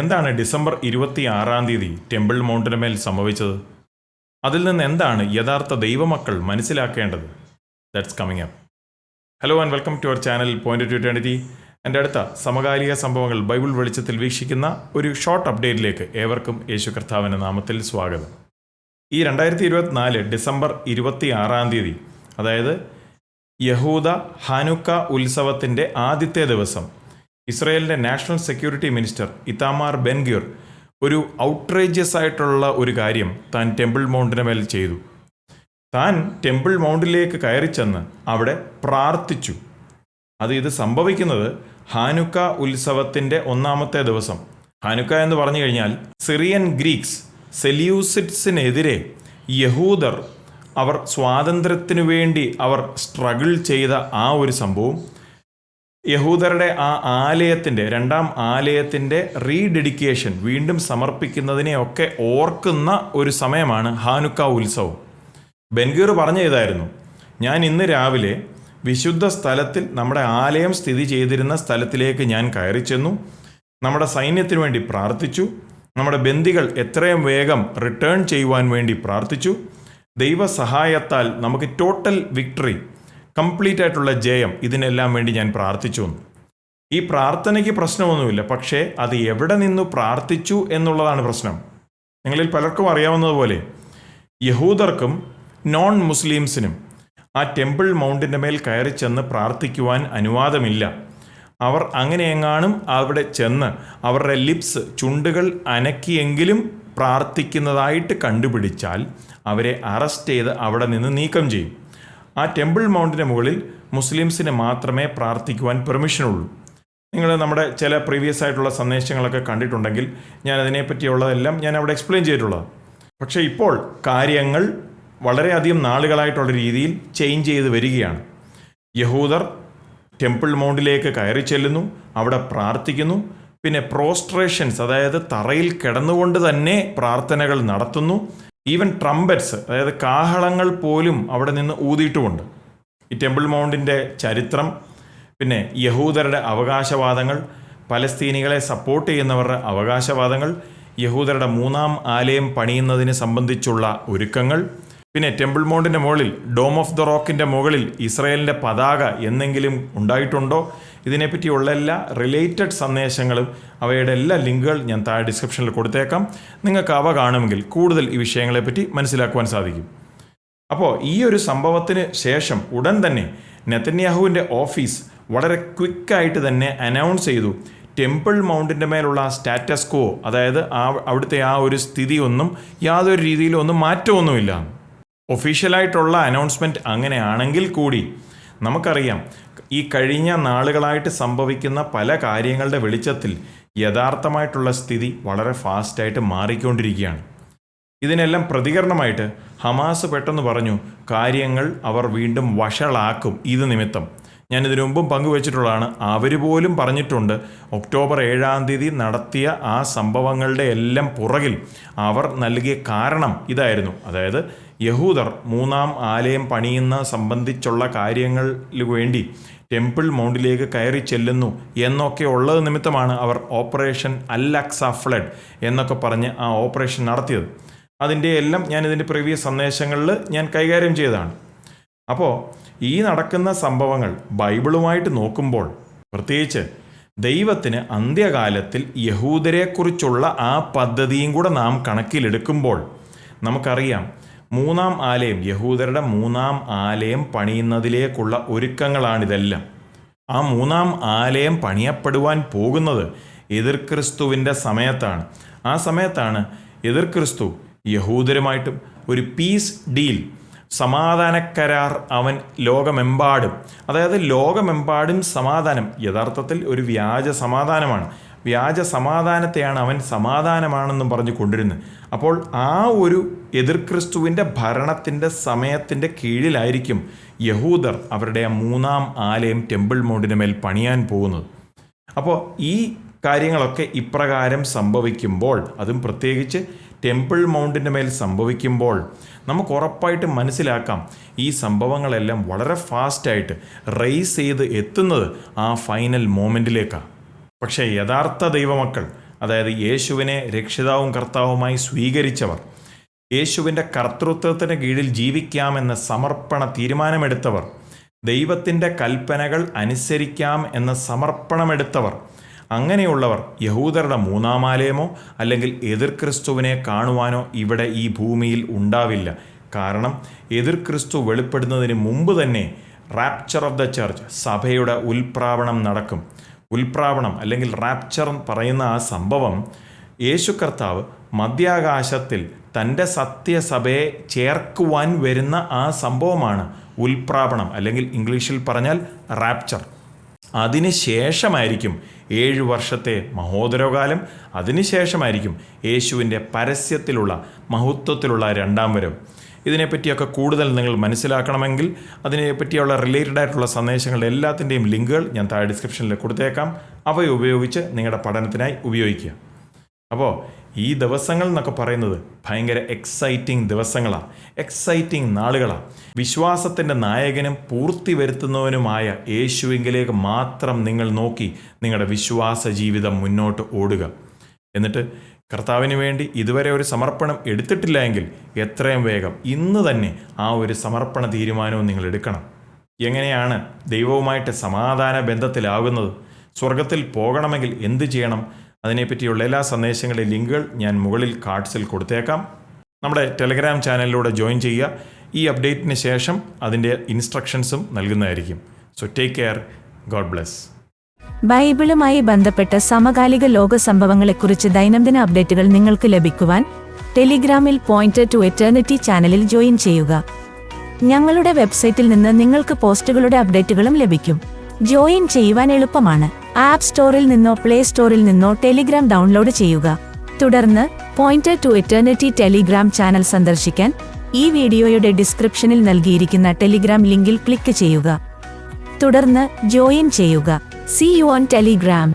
എന്താണ് ഡിസംബർ ഇരുപത്തി ആറാം തീയതി ടെമ്പിൾ മൗണ്ടിന് മേൽ സംഭവിച്ചത്? അതിൽ നിന്ന് എന്താണ് യഥാർത്ഥ ദൈവമക്കൾ മനസ്സിലാക്കേണ്ടത്? That's coming up hello and welcome to our channel point to twenty എന്റെ അടുത്ത സമകാലിക സംഭവങ്ങൾ ബൈബിൾ വെളിച്ചത്തിൽ വീക്ഷിക്കുന്ന ഒരു ഷോർട്ട് അപ്ഡേറ്റിലേക്ക് ഏവർക്കും യേശു കർത്താവിന്റെ നാമത്തിൽ സ്വാഗതം. ഈ രണ്ടായിരത്തി ഇരുപത്തിനാല് ഡിസംബർ ഇരുപത്തി ആറാം തീയതി അതായത് യഹൂദ ഹാനുക്ക ഉത്സവത്തിന്റെ ആദ്യത്തെ ദിവസം ഇസ്രയേലിന്റെ national security minister Itamar Ben Gvir ഒരു ഔട്ട്റേജിയസ് ആയിട്ടുള്ള ഒരു കാര്യം താൻ ടെമ്പിൾ മൗണ്ടിന് മേൽ ചെയ്തു. താൻ ടെമ്പിൾ മൗണ്ടിലേക്ക് കയറി ചെന്ന് അവിടെ പ്രാർത്ഥിച്ചു. അത് ഇത് സംഭവിക്കുന്നത് ഹാനുക്ക ഉത്സവത്തിന്റെ ഒന്നാമത്തെ ദിവസം. ഹാനുക്ക എന്ന് പറഞ്ഞു കഴിഞ്ഞാൽ സിറിയൻ ഗ്രീക്സ് സെല്യൂസിറ്റ്സിനെതിരെ യഹൂദർ അവർ സ്വാതന്ത്ര്യത്തിനു വേണ്ടി അവർ സ്ട്രഗിൾ ചെയ്ത ആ ഒരു സംഭവം. യഹൂദരുടെ ആ ആലയത്തിന്റെ രണ്ടാം ആലയത്തിന്റെ റീഡെഡിക്കേഷൻ വീണ്ടും സമർപ്പിക്കുന്നതിനെയൊക്കെ ഓർക്കുന്ന ഒരു സമയമാണ് ഹാനുക്ക ഉത്സവം. ബെൻഗീർ പറഞ്ഞ ഇതായിരുന്നു ഞാൻ ഇന്ന് രാവിലെ വിശുദ്ധ സ്ഥലത്തിൽ നമ്മുടെ ആലയം സ്ഥിതി ചെയ്തിരുന്ന സ്ഥലത്തിലേക്ക് ഞാൻ കയറി ചെന്നു. നമ്മുടെ സൈന്യത്തിനു വേണ്ടി പ്രാർത്ഥിച്ചു. നമ്മുടെ ബന്ദികൾ എത്രയും വേഗം റിട്ടേൺ ചെയ്യുവാൻ വേണ്ടി പ്രാർത്ഥിച്ചു. ദൈവസഹായത്താൽ നമുക്ക് ടോട്ടൽ വിക്ടറി കംപ്ലീറ്റ് ആയിട്ടുള്ള ജയം ഇതിനെല്ലാം വേണ്ടി ഞാൻ പ്രാർത്ഥിച്ചു എന്ന്. ഈ പ്രാർത്ഥനയ്ക്ക് പ്രശ്നമൊന്നുമില്ല പക്ഷേ അത് എവിടെ നിന്ന് പ്രാർത്ഥിച്ചു എന്നുള്ളതാണ് പ്രശ്നം. നിങ്ങളിൽ പലർക്കും അറിയാവുന്നതുപോലെ യഹൂദർക്കും നോൺ മുസ്ലിംസിനും ആ ടെമ്പിൾ മൗണ്ടിന്റെ മേൽ കയറി ചെന്ന് പ്രാർത്ഥിക്കുവാൻ അനുവാദമില്ല. അവർ അങ്ങനെ എങ്ങാനും അവിടെ ചെന്ന് അവരുടെ ലിപ്സ് ചുണ്ടുകൾ അനക്കിയെങ്കിലും പ്രാർത്ഥിക്കുന്നതായിട്ട് കണ്ടുപിടിച്ചാൽ അവരെ അറസ്റ്റ് ചെയ്ത് അവിടെ നിന്ന് നീക്കം ചെയ്യും. ആ ടെമ്പിൾ മൗണ്ടിന്റെ മുകളിൽ മുസ്ലിംസിന് മാത്രമേ പ്രാർത്ഥിക്കുവാൻ പെർമിഷനുള്ളൂ. നിങ്ങൾ നമ്മുടെ ചില പ്രീവിയസ് ആയിട്ടുള്ള സന്ദേശങ്ങളൊക്കെ കണ്ടിട്ടുണ്ടെങ്കിൽ ഞാൻ അതിനെപ്പറ്റിയുള്ളതെല്ലാം ഞാൻ അവിടെ എക്സ്പ്ലെയിൻ ചെയ്തിട്ടുള്ളത്. പക്ഷേ ഇപ്പോൾ കാര്യങ്ങൾ വളരെയധികം നാളുകളായിട്ടുള്ള രീതിയിൽ ചേഞ്ച് ചെയ്ത് വരികയാണ്. യഹൂദർ ടെമ്പിൾ മൗണ്ടിലേക്ക് കയറി ചെല്ലുന്നു അവിടെ പ്രാർത്ഥിക്കുന്നു പിന്നെ പ്രോസ്ട്രേഷൻസ് അതായത് തറയിൽ കിടന്നുകൊണ്ട് തന്നെ പ്രാർത്ഥനകൾ നടത്തുന്നു. ഈവൻ ട്രംപറ്റ്സ് അതായത് കാഹളങ്ങൾ പോലും അവിടെ നിന്ന് ഊതിയിട്ടുമുണ്ട്. ഈ ടെമ്പിൾ മൗണ്ടിന്റെ ചരിത്രം പിന്നെ യഹൂദരുടെ അവകാശവാദങ്ങൾ പലസ്തീനികളെ സപ്പോർട്ട് ചെയ്യുന്നവരുടെ അവകാശവാദങ്ങൾ യഹൂദരുടെ മൂന്നാം ആലയം പണിയുന്നതിന് സംബന്ധിച്ചുള്ള ഒരുക്കങ്ങൾ പിന്നെ ടെമ്പിൾ മൗണ്ടിന്റെ മുകളിൽ ഡോം ഓഫ് ദ റോക്കിന്റെ മുകളിൽ ഇസ്രയേലിന്റെ പതാക എന്നെങ്കിലും ഉണ്ടായിട്ടുണ്ടോ? ഇതിനെപ്പറ്റിയുള്ള എല്ലാ റിലേറ്റഡ് സന്ദേശങ്ങളും അവയുടെ എല്ലാ ലിങ്കുകൾ ഞാൻ താഴെ ഡിസ്ക്രിപ്ഷനിൽ കൊടുത്തേക്കാം. നിങ്ങൾക്ക് അവ കാണുമെങ്കിൽ കൂടുതൽ ഈ വിഷയങ്ങളെപ്പറ്റി മനസ്സിലാക്കുവാൻ സാധിക്കും. അപ്പോൾ ഈ ഒരു സംഭവത്തിന് ശേഷം ഉടൻ തന്നെ നെതന്യാഹുവിന്റെ ഓഫീസ് വളരെ ക്വിക്കായിട്ട് തന്നെ അനൗൺസ് ചെയ്തു. ടെമ്പിൾ മൗണ്ടിന്റെ മേലുള്ള സ്റ്റാറ്റസ് കോ അതായത് ആ അവിടുത്തെ ആ ഒരു സ്ഥിതി ഒന്നും യാതൊരു രീതിയിലും ഒന്നും മാറ്റമൊന്നുമില്ല. ഒഫീഷ്യലായിട്ടുള്ള അനൗൺസ്മെന്റ് അങ്ങനെയാണെങ്കിൽ കൂടി നമുക്കറിയാം ഈ കഴിഞ്ഞ നാളുകളായിട്ട് സംഭവിക്കുന്ന പല കാര്യങ്ങളുടെ വെളിച്ചത്തിൽ യഥാർത്ഥമായിട്ടുള്ള സ്ഥിതി വളരെ ഫാസ്റ്റായിട്ട് മാറിക്കൊണ്ടിരിക്കുകയാണ്. ഇതിനെല്ലാം പ്രതികരണമായിട്ട് ഹമാസ് പെട്ടെന്ന് പറഞ്ഞു കാര്യങ്ങൾ അവർ വീണ്ടും വഷളാക്കും ഇത് നിമിത്തം. ഞാൻ ഇതിനു മുമ്പും പങ്കുവച്ചിട്ടുള്ളതാണ്. അവർ പോലും പറഞ്ഞിട്ടുണ്ട് ഒക്ടോബർ ഏഴാം തീയതി നടത്തിയ ആ സംഭവങ്ങളുടെ എല്ലാം പുറകിൽ അവർ നൽകിയ കാരണം ഇതായിരുന്നു. അതായത് യഹൂദർ മൂന്നാം ആലയം പണിയുന്ന സംബന്ധിച്ചുള്ള കാര്യങ്ങളിൽ വേണ്ടി ടെമ്പിൾ മൗണ്ടിലേക്ക് കയറി ചെല്ലുന്നു എന്നൊക്കെ ഉള്ളത് നിമിത്തമാണ് അവർ ഓപ്പറേഷൻ അല്ലക്സ ഫ്ലഡ് എന്നൊക്കെ പറഞ്ഞ് ആ ഓപ്പറേഷൻ നടത്തിയത്. അതിന്റെ എല്ലാം ഞാൻ ഇതിന്റെ പ്രീവിയസ് സന്ദേശങ്ങളിൽ ഞാൻ കൈകാര്യം ചെയ്തതാണ്. അപ്പോൾ ഈ നടക്കുന്ന സംഭവങ്ങൾ ബൈബിളുമായിട്ട് നോക്കുമ്പോൾ പ്രത്യേകിച്ച് ദൈവത്തിന് അന്ത്യകാലത്തിൽ യഹൂദരെക്കുറിച്ചുള്ള ആ പദ്ധതിയും കൂടെ നാം കണക്കിലെടുക്കുമ്പോൾ നമുക്കറിയാം മൂന്നാം ആലയം യഹൂദരുടെ മൂന്നാം ആലയം പണിയുന്നതിലേക്കുള്ള ഒരുക്കങ്ങളാണിതെല്ലാം. ആ മൂന്നാം ആലയം പണിയപ്പെടുവാൻ പോകുന്നത് എതിർ ക്രിസ്തുവിന്റെ സമയത്താണ്. ആ സമയത്താണ് എതിർ ക്രിസ്തു യഹൂദരുമായിട്ടും ഒരു പീസ് ഡീൽ സമാധാന കരാർ അവൻ ലോകമെമ്പാടും. അതായത് ലോകമെമ്പാടും സമാധാനം യഥാർത്ഥത്തിൽ ഒരു വ്യാജ സമാധാനമാണ്. വ്യാജ സമാധാനത്തെയാണ് അവൻ സമാധാനമാണെന്നും പറഞ്ഞു കൊണ്ടിരുന്നത് അപ്പോൾ ആ ഒരു എതിർ ക്രിസ്തുവിന്റെ ഭരണത്തിന്റെ സമയത്തിന്റെ കീഴിലായിരിക്കും യഹൂദർ അവരുടെ മൂന്നാം ആലയം ടെമ്പിൾ മൗണ്ടിന് മേൽ പണിയാൻ പോകുന്നത്. അപ്പോൾ ഈ കാര്യങ്ങളൊക്കെ ഇപ്രകാരം സംഭവിക്കുമ്പോൾ അതും പ്രത്യേകിച്ച് ടെമ്പിൾ മൗണ്ടിന്റെ മേൽ സംഭവിക്കുമ്പോൾ നമുക്ക് ഉറപ്പായിട്ട് മനസ്സിലാക്കാം ഈ സംഭവങ്ങളെല്ലാം വളരെ ഫാസ്റ്റായിട്ട് റേസ് ചെയ്ത് എത്തുന്നത് ആ ഫൈനൽ മോമെന്റിലേക്കാണ് പക്ഷേ യഥാർത്ഥ ദൈവമക്കൾ അതായത് യേശുവിനെ രക്ഷിതാവും കർത്താവുമായി സ്വീകരിച്ചവർ യേശുവിന്റെ കർത്തൃത്വത്തിന് കീഴിൽ ജീവിക്കാമെന്ന സമർപ്പണ തീരുമാനമെടുത്തവർ ദൈവത്തിന്റെ കൽപ്പനകൾ അനുസരിക്കാം എന്ന സമർപ്പണമെടുത്തവർ അങ്ങനെയുള്ളവർ യഹൂദരുടെ മൂന്നാമാലയമോ അല്ലെങ്കിൽ എതിർ ക്രിസ്തുവിനെ കാണുവാനോ ഇവിടെ ഈ ഭൂമിയിൽ ഉണ്ടാവില്ല. കാരണം എതിർ ക്രിസ്തു വെളിപ്പെടുന്നതിന് മുമ്പ് തന്നെ റാപ്ചർ ഓഫ് ദ ചർച്ച് സഭയുടെ ഉൽപ്രാവണം നടക്കും. ഉൽപ്രാവണം അല്ലെങ്കിൽ റാപ്ചർ പറയുന്ന ആ സംഭവം യേശു കർത്താവ് മധ്യാകാശത്തിൽ തന്റെ സത്യസഭയെ ചേർക്കുവാൻ വരുന്ന ആ സംഭവമാണ് ഉൽപ്രാപണം അല്ലെങ്കിൽ ഇംഗ്ലീഷിൽ പറഞ്ഞാൽ റാപ്ചർ അതിനുശേഷമായിരിക്കും ഏഴ് വർഷത്തെ മഹോദരകാലം. അതിനുശേഷമായിരിക്കും യേശുവിന്റെ പരസ്യത്തിലുള്ള മഹത്വത്തിലുള്ള രണ്ടാം വരവ് ഇതിനെപ്പറ്റിയൊക്കെ കൂടുതൽ നിങ്ങൾ മനസ്സിലാക്കണമെങ്കിൽ അതിനെപ്പറ്റിയുള്ള റിലേറ്റഡ് ആയിട്ടുള്ള സന്ദേശങ്ങളുടെ എല്ലാത്തിന്റെയും ലിങ്കുകൾ ഞാൻ താഴെ ഡിസ്ക്രിപ്ഷനിൽ കൊടുത്തേക്കാം. അവയുപയോഗിച്ച് നിങ്ങളുടെ പഠനത്തിനായി ഉപയോഗിക്കുക. അപ്പോൾ ഈ ദിവസങ്ങൾ എന്നൊക്കെ പറയുന്നത് ഭയങ്കര എക്സൈറ്റിംഗ് ദിവസങ്ങളാണ് എക്സൈറ്റിംഗ് നാളുകളാണ് വിശ്വാസത്തിന്റെ നായകനും പൂർത്തി വരുത്തുന്നവനുമായ യേശുവിങ്കിലേക്ക് മാത്രം നിങ്ങൾ നോക്കി നിങ്ങളുടെ വിശ്വാസ ജീവിതം മുന്നോട്ട് ഓടുക. എന്നിട്ട് കർത്താവിന് വേണ്ടി ഇതുവരെ ഒരു സമർപ്പണം എടുത്തിട്ടില്ല എങ്കിൽ എത്രയും വേഗം ഇന്ന് തന്നെ ആ ഒരു സമർപ്പണ തീരുമാനവും നിങ്ങൾ എടുക്കണം. എങ്ങനെയാണ് ദൈവവുമായിട്ട് സമാധാന ബന്ധത്തിലാകുന്നത്? സ്വർഗത്തിൽ പോകണമെങ്കിൽ എന്ത് ചെയ്യണം? അതിനെപ്പറ്റിയുള്ള എല്ലാ സന്ദേശങ്ങളുടെ ലിങ്കുകൾ ഞാൻ മുകളിൽ കാർഡ്സിൽ കൊടുത്തേക്കാം. നമ്മുടെ ടെലഗ്രാം ചാനലിലൂടെ ജോയിൻ ചെയ്യുക. ഈ അപ്ഡേറ്റിന് ശേഷം അതിന്റെ ഇൻസ്ട്രക്ഷൻസും നൽകുന്നതായിരിക്കും. So take care God bless ബൈബിളുമായി ബന്ധപ്പെട്ട സമകാലിക ലോക സംഭവങ്ങളെക്കുറിച്ച് ദൈനംദിന അപ്ഡേറ്റുകൾ നിങ്ങൾക്ക് ലഭിക്കുവാൻ ടെലിഗ്രാമിൽ പോയിന്റ് ടു എറ്റേണിറ്റി ചാനലിൽ ജോയിൻ ചെയ്യുക. ഞങ്ങളുടെ വെബ്സൈറ്റിൽ നിന്ന് നിങ്ങൾക്ക് പോസ്റ്റുകളുടെ അപ്ഡേറ്റുകളും ലഭിക്കും. ജോയിൻ ചെയ്യുവാൻ എളുപ്പമാണ്. ആപ്പ് സ്റ്റോറിൽ നിന്നോ പ്ലേ സ്റ്റോറിൽ നിന്നോ ടെലിഗ്രാം ഡൗൺലോഡ് ചെയ്യുക. തുടർന്ന് point to eternity Telegram channel സന്ദർശിക്കാൻ ഈ വീഡിയോയുടെ ഡിസ്ക്രിപ്ഷനിൽ നൽകിയിരിക്കുന്ന ടെലിഗ്രാം ലിങ്കിൽ ക്ലിക്ക് ചെയ്യുക. തുടർന്ന് ജോയിൻ ചെയ്യുക. C you on Telegram